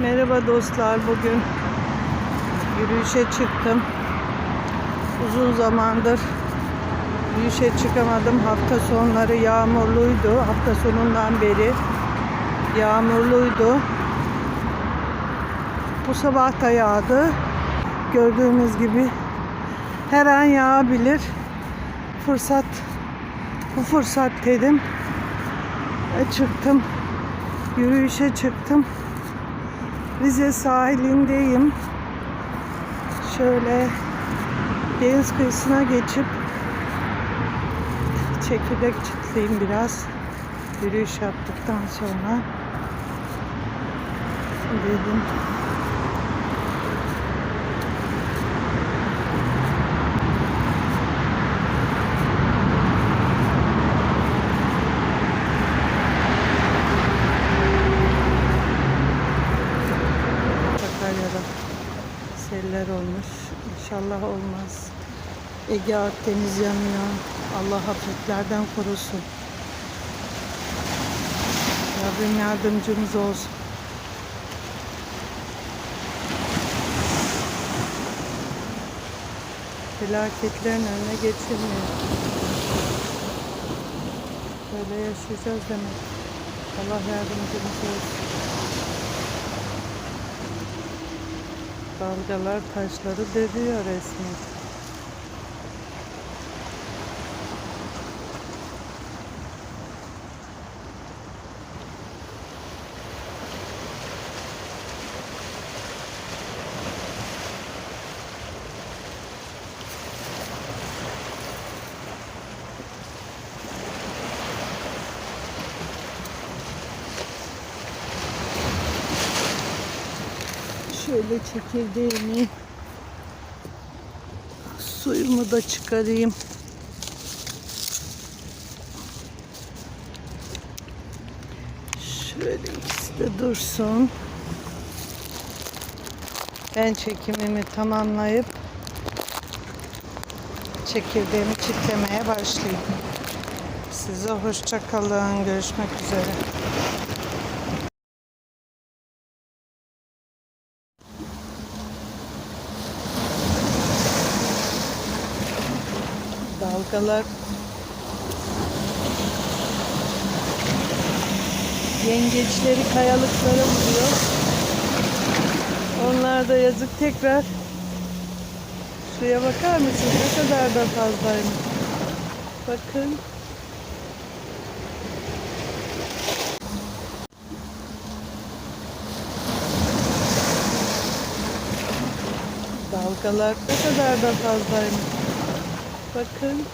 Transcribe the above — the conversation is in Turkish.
Merhaba dostlar. Bugün yürüyüşe çıktım. Uzun zamandır yürüyüşe çıkamadım. Hafta sonları yağmurluydu. Hafta sonundan beri yağmurluydu. Bu sabah da yağdı. Gördüğünüz gibi her an yağabilir. Fırsat bu fırsat dedim. E, çıktım. Yürüyüşe çıktım. Rize sahilindeyim. Şöyle deniz kıyısına geçip çekirdek çitleyeyim biraz. Yürüyüş yaptıktan sonra dedim olmuş. İnşallah olmaz. Ege Akdeniz yanıyor. Allah afetlerden korusun. Rabbim yardımcımız olsun. Felaketlerin önüne geçilmiyor. Böyle yaşayacağız demek. Allah yardımcımız olsun. Dalgalar taşları dövüyor resmen. Şöyle çekirdeğimi suyumu da çıkarayım. Şöyle ikisi de dursun. Ben çekimimi tamamlayıp çekirdeğimi çitlemeye başlayayım. Size hoşça kalın. Görüşmek üzere. Dalgalar yengeçleri kayalıklara vuruyor. Onlar da yazık tekrar suya bakar mısınız? Ne kadar da fazlaymış. Bakın. Dalgalar ne kadar da fazlaymış. Bakın.